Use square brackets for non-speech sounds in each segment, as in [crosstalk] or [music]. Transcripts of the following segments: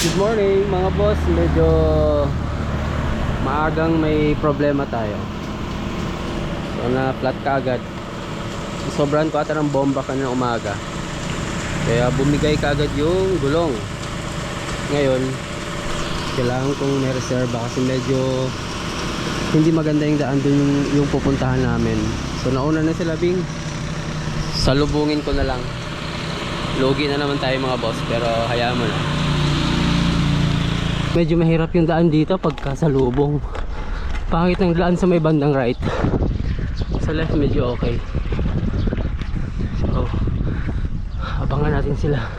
Good morning mga boss, medyo maagang may problema tayo. So na flat kagad. Sobrang ko ata ng bomba kanina umaga. Kaya bumigay kagad yung gulong. Ngayon, kailangan kong may reserva kasi medyo hindi maganda yung daan dun yung, yung pupuntahan namin. So nauna na sila Bing. Salubungin ko na lang. Logi na naman tayo mga boss pero hayaan mo na. Medyo mahirap yung daan dito pagka sa lubong. Pangit ng daan sa may bandang right. Sa left medyo okay. So, abangan natin sila.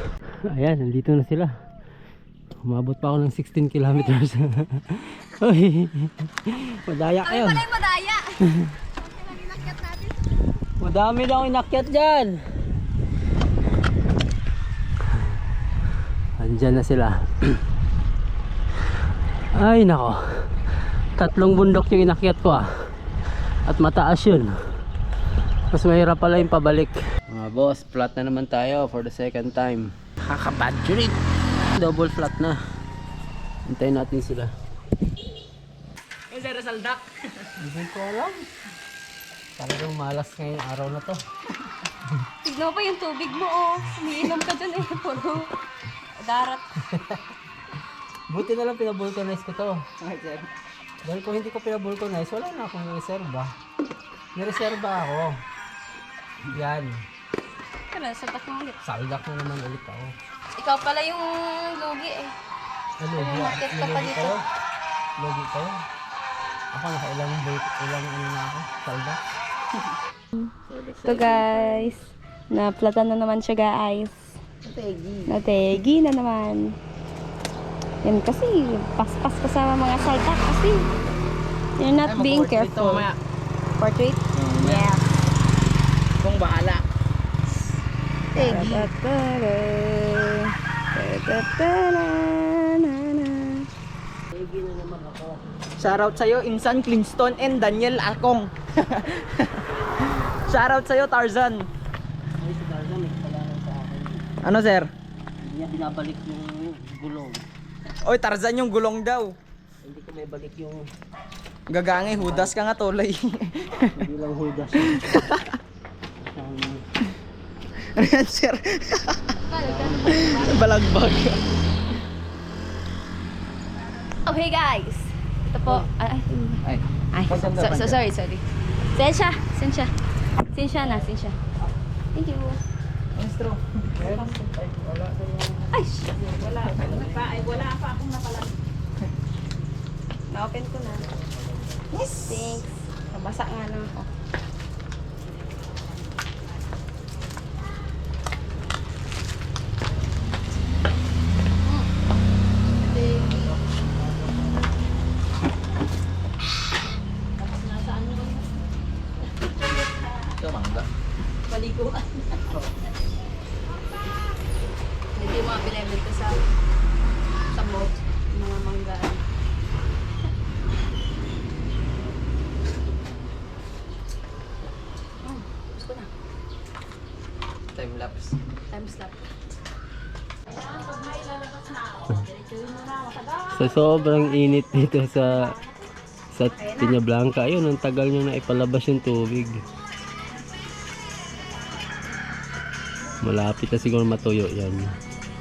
Ayan, nandito na sila. Umabot pa ako ng 16 kilometers. [laughs] Uy, madaya kayo. Pala yung madaya. Madami daw inakyat dyan. Andyan na sila. [clears throat] Ay nako. Tatlong bundok yung inakyat ko ah. At mataas yun. Mas mahirap pala yung pabalik. Mga boss, flat na naman tayo for the second time. Kakabad. Double flat na. Hintayin natin sila. Yung Zero Saldak. Hindi ko alam. Talagang malas ngayong araw na to. Tignan pa yung tubig mo, oh. Umiinom ka dyan eh. Puro darat. [laughs] Buti na lang pinabulkanize ko to. Dahil kung hindi ko pinabulkanize, wala na akong reserva. May reserva ako. Yan. Tara, satak mo ulit. Saldak na naman ulit ako. Ikaw pala yung lugi eh. Ano, Ay, Logi, market ka pa dito. kayo? Logi kayo? Ako nakailang break, ilang ano na ako, saldak. [laughs] Ito guys. Naplatan na naman siya guys. Nategi na naman. Yan kasi, paspas pa sa mga saltak kasi. You're not being careful. Mamaya. Portrait? Yeah. Kung bahala. Tegi. Shoutout sa'yo, Insan Clinston and Daniel Akong. [laughs] Shoutout sa'yo, Tarzan. Ay, si Tarzan, may kailangan sa akin. Ano, sir? Hindi niya binabalik yung gulong. Oy, Tarzan yung gulong daw. Hindi ko may balik yung Gagangay, hudas ka nga tuloy. hindi lang hudas. um, ano yan, sir? Balagbag. Okay guys. Ito po. Ay, Ay, ay. So, sorry, sorry. Sensya, sensya. Sensya na, sensya. Thank you. Maestro. Wala sa Ay, shit. Wala. Pa, ay, wala pa akong napalag. Na-open ko na. Yes. Thanks. Nabasa nga lang ako. Ito, mangga. Paliguan. [laughs] Hindi yung mga binibenta sa sa boat. Mga manggaan. [laughs] Oh, gusto ko na. Time lapse. Time slap. Sa sobrang init dito sa sa Piña Blanca, ayun, ang tagal nyo na ipalabas yung tubig. Malapit na siguro matuyo yan.